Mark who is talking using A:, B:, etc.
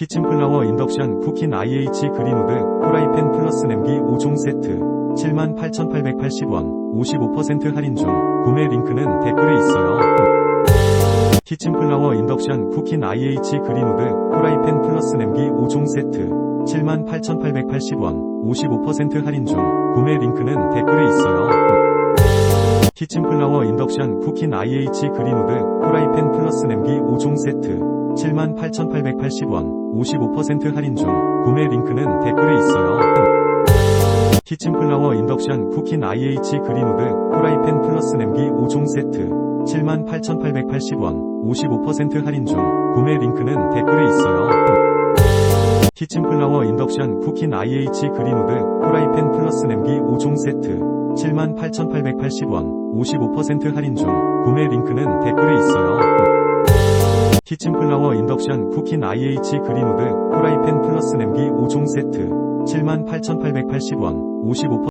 A: 키친플라워 인덕션 쿠킹 IH 그린우드 프라이팬 플러스 냄비 5종 세트 78,880원 55% 할인 중 구매 링크는 댓글에 있어요. 키친플라워 인덕션 쿠킹 IH 그린우드 프라이팬 플러스 냄비 5종 세트 78,880원 55% 할인 중 구매 링크는 댓글에 있어요. 키친플라워 인덕션 쿠킹 IH 그린우드 프라이팬 플러스 냄비 5종 세트 78,880원 55% 할인 중 구매 링크는 댓글에 있어요. 키친플라워 인덕션 쿠킹 IH 그린우드 프라이팬 플러스 냄비 5종 세트 78,880원 55% 할인 중 구매 링크는 댓글에 있어요. 키친플라워 인덕션 쿠킹 IH 그린우드 프라이팬 플러스 냄비 5종 세트 78,880원 55% 할인 중 구매 링크는 댓글에 있어요. 키친플라워 인덕션 쿠킹 IH 그린우드 프라이팬 플러스 냄비 5종 세트 78,880원 55%